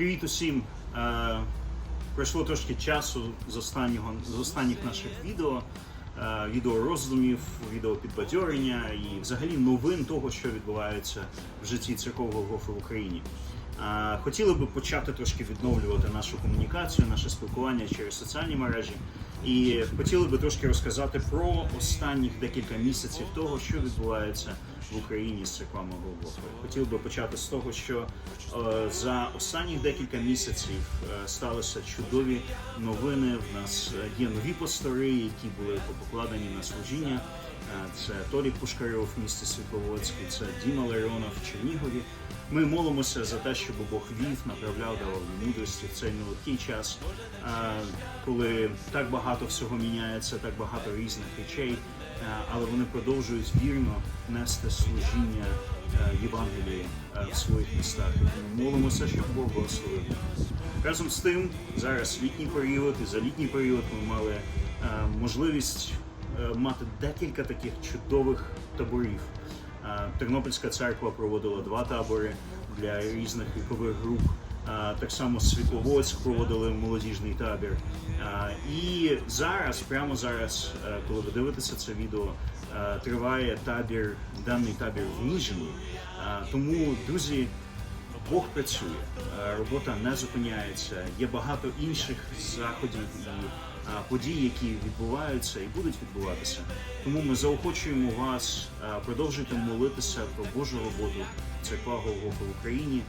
Привіт усім! Е, Пройшло трошки часу з останнього з останніх наших відео, е, відео роздумів, відео підбадьорення і взагалі новин того, що відбувається в житті церковного гофу в Україні. Е, Хотіли би почати трошки відновлювати нашу комунікацію, наше спілкування через соціальні мережі. І хотіли би трошки розказати про останніх декілька місяців того, що відбувається в Україні з церквами Голгофи. Хотів би почати з того, що е, за останніх декілька місяців е, сталися чудові новини. В нас є нові пастори, які були покладені на служіння. Е, Це Толік Пушкарьов в місті Світловодську, це Діма Ларіонов в Чернігові. Ми молимося за те, щоб Бог вів, направляв, давав мудрості в цей нелегкий час, е, коли так багато всього міняється, так багато різних речей, е, але вони продовжують вірно нести служіння е, Євангелії е, в своїх містах. Молимося, щоб Бог благословив. Разом з тим, зараз літній період, і за літній період ми мали можливість мати декілька таких чудових таборів. Тернопільська церква проводила два табори для різних вікових груп. Так само Світловодськ проводили молодіжний табір. І зараз, прямо зараз, е, коли ви дивитеся це відео, е, триває табір, даний табір в Ніжині. Тому, друзі, Бог працює, е, робота не зупиняється. Є багато інших заходів і подій, які відбуваються і будуть відбуватися. Тому ми заохочуємо вас продовжуйте молитися про Божу роботу церква Голгофи в Україні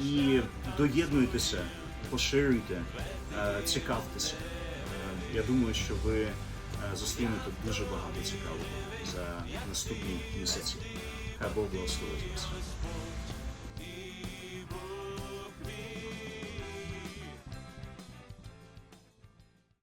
і доєднуйтеся, поширюйте, цікавтеся. Я думаю, що ви зустрінете дуже багато цікавого за наступні місяці. Хай Бог благословить вас.